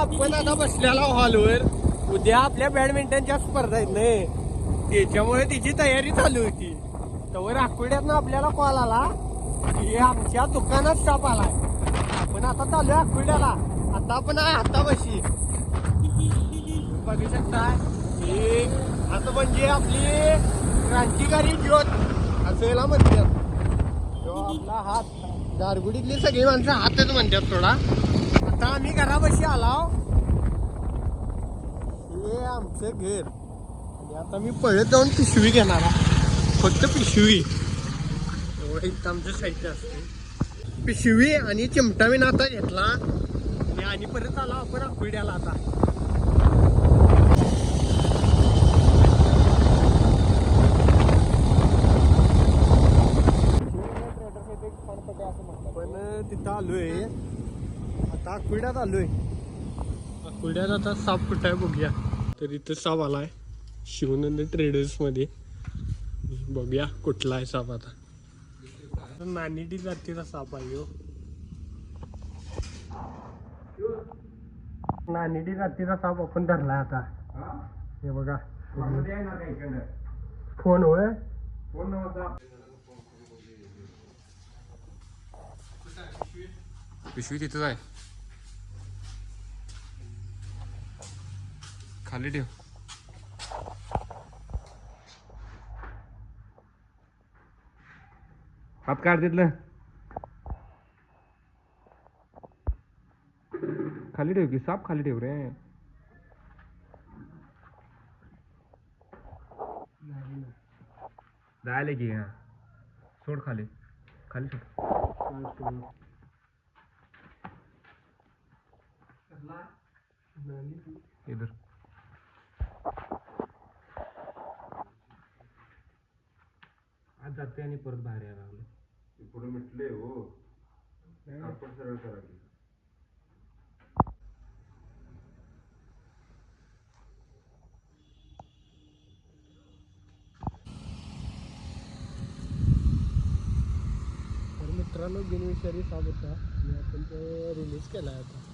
आपण आता बसलेला हॉलवर. उद्या आपल्या बॅडमिंटनच्या स्पर्धा आहेत ना त्याच्यामुळे तिची तयारी चालू होती. तर आकुड्यातनं आपल्याला कॉल आला की आमच्या दुकानात स्टॉप आलाय. आपण आता चालू आहे आकुड्याला. आता आपण आता बशी बघू शकता. हे असं म्हणजे आपली क्रांतिकारी ज्योत. असं याला म्हणतात. तो आपला हात. दारगुडीतली सगळी माणसं हातच म्हणतात थोडा आता आम्ही घरापाशी आलाव हे आमचं घर. आणि आता मी पळत जाऊन पिशवी घेणार फक्त पिशवी. एवढं आमचं साहित्य असते. पिशवी आणि चिमटा मी आता घेतला. आणि आणि परत आला आपण आकुड्याला आता. पण तिथं आलोय. आता आकुड्यात आलोय. आकुड्यात आता साप कुठं आहे बघूया. तर इथं साप आलाय. शिवनंद ट्रेडर्समध्ये. बघूया कुठला आहे साप आता. नानिडी जातीचा साप आहे ह्यो. नानिडी जातीचा साप आपण धरलाय आता. हे बघा. फोन होय? पिशवी तिथंच आहे खाली ठेव. हात काढ तिथलं. खाली ठेव की साप खाली ठेव रे. जायला की हा. सोड खाली. खाली सोड. इधर। आज जाते आणि परत बाहेर यायला लागलो. पुढे मिटले हो. आपण सरळ करा की. तर मित्रांनो बिनविषारी साप होता आणि आपण तो रिलीज केला आता.